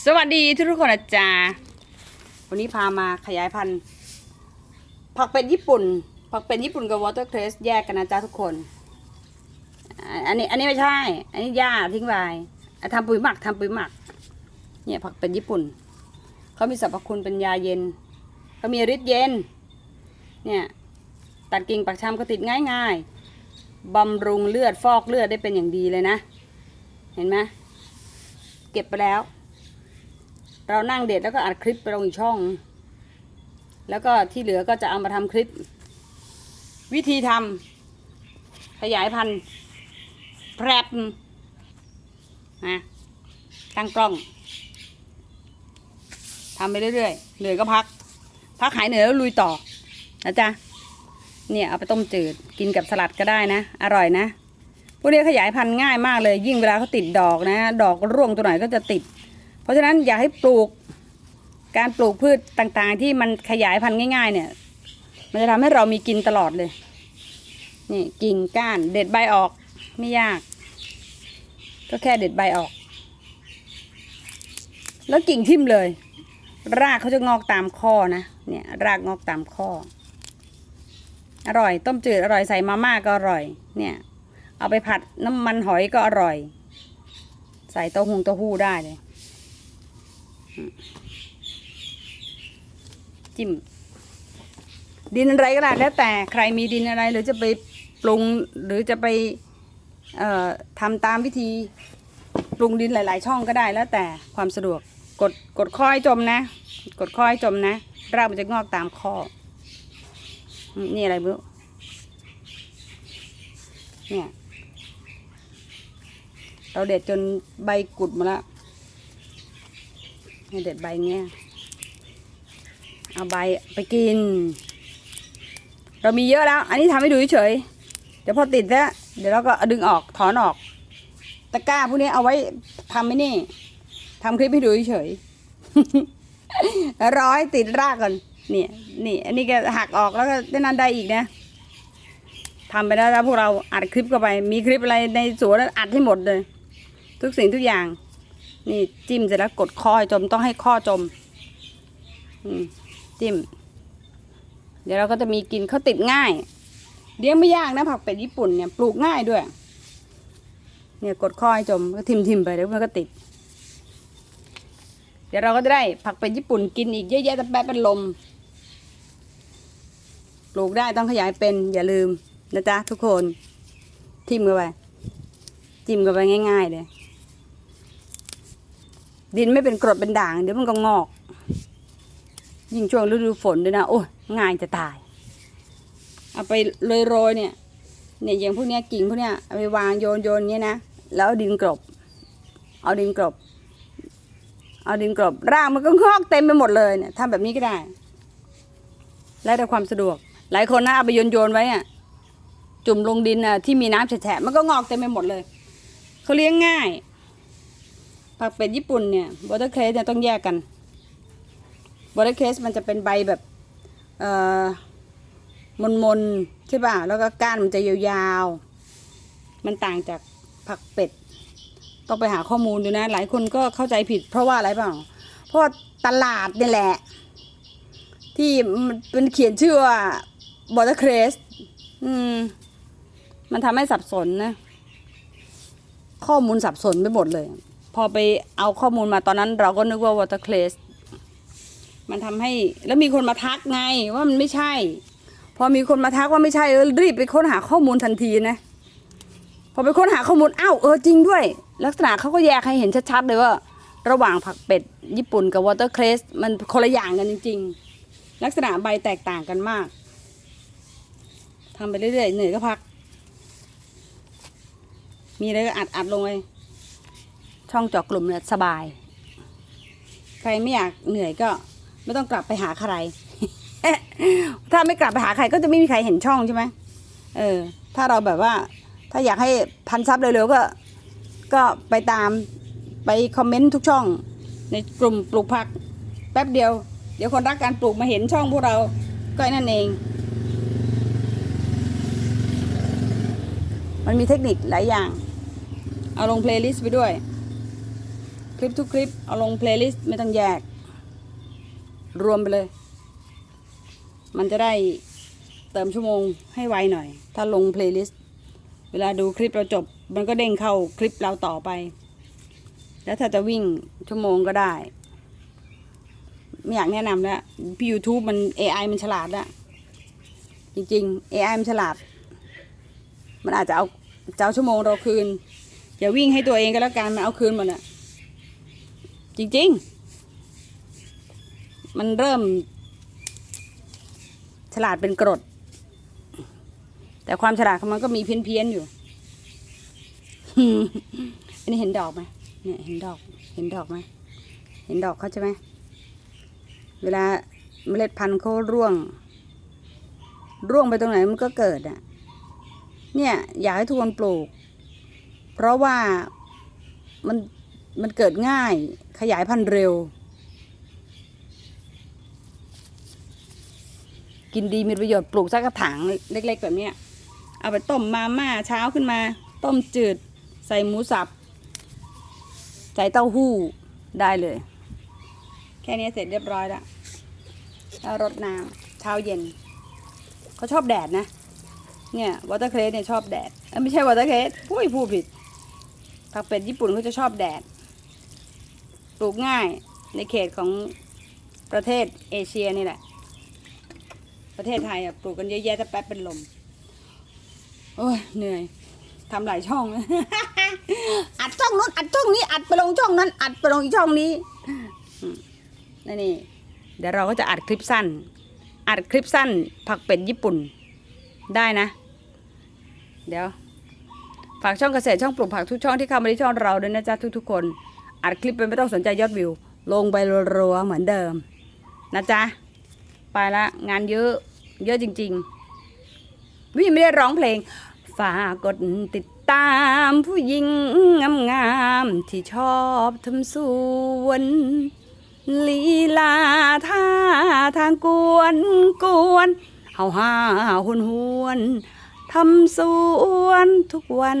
สวัสดีทุกทุกคนนะจ๊ะวันนี้พามาขยายพันธุ์ ผักเป็นญี่ปุ่น ผักเป็นญี่ปุ่นกับวอเตอร์เครสแยกกันนะจ๊ะทุกคน อันนี้อันนี้ไม่ใช่ อันนี้หญ้าทิ้งไปอะทำปุ๋ยหมักทำปุ๋ยหมัก เนี่ยผักเป็นญี่ปุ่น เขามีสรรพคุณเป็นยาเย็นเขามีฤทธิ์เย็น เนี่ยตัดกิ่งปักชำก็ติดง่ายๆบำรุงเลือดฟอกเลือดได้เป็นอย่างดีเลยนะ เห็นไหมเก็บไปแล้ว เรานั่งเด็ดแล้วก็อัดคลิปไปลงอีกช่อง แล้วก็ที่เหลือก็จะเอามาทำคลิป วิธีทำขยายพันธุ์แพรบนะตั้งกล้องทำไปเรื่อยๆ เหนื่อยก็พัก พักหายเหนื่อยแล้วลุยต่อนะจ๊ะเนี่ยเอาไปต้มจืดกินกับสลัดก็ได้นะ อร่อยนะพวกนี้ขยายพันธุ์ง่ายมากเลย ยิ่งเวลาเขาติดดอกนะ ดอกร่วงตัวไหนก็จะติด เพราะฉะนั้นอยากให้ปลูกการปลูกพืชต่างๆ ที่มันขยายพันธุ์ง่าย ๆ เนี่ย มันจะทำให้เรามีกินตลอดเลย นี่กิ่งก้านเด็ดใบออกไม่ยาก ก็แค่เด็ดใบออก แล้วกิ่งทิ่มเลย รากเขาจะงอกตามข้อนะเนี่ยรากงอกตามข้อ อร่อย ต้มจืดอร่อยใส่มาม่าก็อร่อย เนี่ย เอาไปผัดน้ำมันหอยก็อร่อย ใส่เต้าหู้เต้าหู้ได้เลย จิ้ม ดินอะไรก็ได้แล้วแต่ใครมีดินอะไรหรือจะไปปรุงหรือจะไปทำตามวิธีปรุงดินหลาย ๆ ช่องก็ได้แล้วแต่ความสะดวกกดกดข้อให้จมนะ กดข้อให้จมนะรากมันจะงอกตามข้อนี่อะไรไม่รู้เนี่ยเราเด็ดจนใบกุดหมาแล้ว ให้เด็ดใบเงี้ยเอาใบไปกิน เรามีเยอะแล้ว อันนี้ทำให้ดูเฉยเดี๋ยวพอติดแล้วเดี๋ยวเราก็ดึงออกถอนออก ตะกร้าพวกนี้เอาไว้ทำไม่นี่ทำคลิปให้ดูเฉยๆแล้วรอให้ติดรากก่อนนี่นี่ อันนี้ก็หักออกแล้วก็ได้นั้นได้อีกนะทำไปแล้วแล้วพวกเราอัดคลิปเข้าไป มีคลิปอะไรในสวนอัดให้หมดเลย ทุกสิ่งทุกอย่าง นี่จิ้มเสร็จแล้วกดข้อจมต้องให้ข้อจมจิ้ม เดี๋ยวเราก็จะมีกินเขาติดง่ายเลี้ยงไม่ยากนะผักเป็ดญี่ปุ่นเนี่ยปลูกง่ายด้วย เนี่ยกดข้อให้จมก็ทิมทิมๆไปแล้วมันก็ติด เดี๋ยวเราก็จะได้ผักเป็ดญี่ปุ่นกินอีกเยอะแยะแต่แป๊บเป็นลม ปลูกได้ต้องขยายเป็น อย่าลืมนะจ๊ะทุกคน ทิมกันไปจิ้มกันไปง่าย ๆ เลย ดินไม่เป็นกรดเป็นด่าง เดี๋ยวมันก็งอก ยิ่งช่วงฤดูฝนด้วยนะ โอ้ยง่ายจะตาย เอาไปโรยๆเนี่ย เนี่ยอย่างพวกเนี้ยกิ่งพวกเนี้ยเอาไปวางโยนโยนเงี้ยนะ แล้วเอาดินกลบเอาดินกลบเอาดินกลบรากมันก็งอกเต็มไปหมดเลยเนี่ยทำแบบนี้ก็ได้ แล้วแต่ความสะดวก หลายคนนะเอาไปโยนโยนไว้อะจุ่มลงดินอะที่มีน้ำแฉะมันก็งอกเต็มไปหมดเลยเขาเลี้ยงง่าย ผักเป็ดญี่ปุ่นเนี่ยวอเตอร์เคสเนี่ยต้องแยกกันวอเตอร์เคสมันจะเป็นใบแบบเอ่อมนมนๆใช่ป่ะแล้วก็ก้านมันจะยาวๆ มันต่างจากผักเป็ด ต้องไปหาข้อมูลดูนะ หลายคนก็เข้าใจผิด เพราะว่าอะไรเปล่า เพราะตลาดนี่แหละ ที่มันเป็นเขียนชื่อว่า w a t e r c r e s อืม มันทำให้สับสนนะ ข้อมูลสับสนไปหมดเลย พอไปเอาข้อมูลมาตอนนั้น เราก็นึกว่า water c r e s มันทำให้แล้วมีคนมาทักไงว่ามันไม่ใช่ พอมีคนมาทักว่าไม่ใช่เออรีบไปค้นหาข้อมูลทันทีนะ พอไปค้นหาข้อมูลอ้าวเออจริงด้วย ลักษณะเขาก็แยกให้เห็นชัดๆเลยว่า ระหว่างผักเป็ดญี่ปุ่นกับวอเตอร์เครสมันคนละอย่างกันจริง ๆ ลักษณะใบแตกต่างกันมากทำไปเรื่อยๆเหนื่อยก็พัก มีอะไรก็อัดอัดลงไป ช่องเจอกกลุ่มเนี่ยสบาย ใครไม่อยากเหนื่อยก็ไม่ต้องกลับไปหาใคร ถ้าไม่กลับไปหาใครก็จะไม่มีใครเห็นช่องใช่ไหมเออ ถ้าเราแบบว่า ถ้าอยากให้พันซับเร็วๆก็ ก็ไปตามไปคอมเมนต์ทุกช่อง ในกลุ่มปลูกผัก แป๊บเดียว เดี๋ยวคนรักการปลูกมาเห็นช่องพวกเรา ก็นั่นเอง มันมีเทคนิคหลายอย่าง เอาลงเพลย์ลิสต์ไปด้วย ลิปทุกคลิป เอาลงเพลย์ลิสต์ไม่ต้องแยก รวมไปเลย มันจะได้เติมชั่วโมงให้ไวหน่อย ถ้าลงเพลย์ลิสต์เวลาดูคลิปเราจบ มันก็เด้งเข้าคลิปเราต่อไป แล้วถ้าจะวิ่งชั่วโมงก็ได้ ไม่อยากแนะนำแล้วพี่ YouTube มัน AI มันฉลาดแล้วจริงๆ AI มันฉลาด มันอาจจะเอาเจะเอาชั่วโมงเราคืน อย่าวิ่งให้ตัวเองก็แล้วกันมันเอาคืนหมดอะ จริง ๆ มันเริ่ม ฉลาดเป็นกรด แต่ความฉลาดของมันก็มีเพี้ยนๆอยู่ อันนี้เห็นดอกไหมเนี่ยเห็นดอก เห็นดอกไหมเห็นดอกเขาใช่ไหม เวลาเมล็ดพันธุ์เขาร่วง ร่วงไปตรงไหนมันก็เกิดอะ เนี่ย อยากให้ทุกคนปลูก เพราะว่ามัน มันเกิดง่ายขยายพันธุ์เร็ว กินดีมีประโยชน์ปลูกสักกระถางเล็ก ๆ แบบนี้เอาไปต้มมาม่าเช้าขึ้นมา ต้มจืด ใส่หมูสับ ใส่เต้าหู้ได้เลย แค่นี้เสร็จเรียบร้อยแล้วแล้วรดน้ำเช้าเย็นเขาชอบแดดนะ เนี่ยวอเตอร์เครสเนี่ยชอบแดดไม่ใช่วอเตอร์เครสพูดพูดผิดผักเป็ดญี่ปุ่นเขาจะชอบแดด ลูกง่ายในเขตของประเทศเอเชียนี่แหละ ประเทศไทยอะปลูกกันเยอะแยะแต่แป๊บเป็นลม โอ้ยเหนื่อยทำหลายช่อง อัดช่องนู้นอัดช่องนี้ อัดไปลงช่องนั้น อัดไปลงอีกช่องนี้นั่นนี่ เดี๋ยวเราก็จะอัดคลิปสั้น อัดคลิปสั้น ผักเป็ดญี่ปุ่นได้นะ เดี๋ยว ฝากช่องเกษตรช่องปลูกผักทุกช่องที่เข้ามาที่ช่องเราด้วยนะจ๊ะทุกๆคน อัดคลิปไปไม่ต้องสนใจยอดวิว ลงไปรัวๆเหมือนเดิม นะจ๊ะ ไปละงานเยอะ เยอะจริง ๆ วิไม่ได้ร้องเพลง ฝากกดติดตามผู้หญิงงามๆที่ชอบทำสวนลีลาท่าทางกวนกวนเฮาห้าหวนหวนทำสวนทุกวัน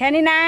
แค่นี้นะ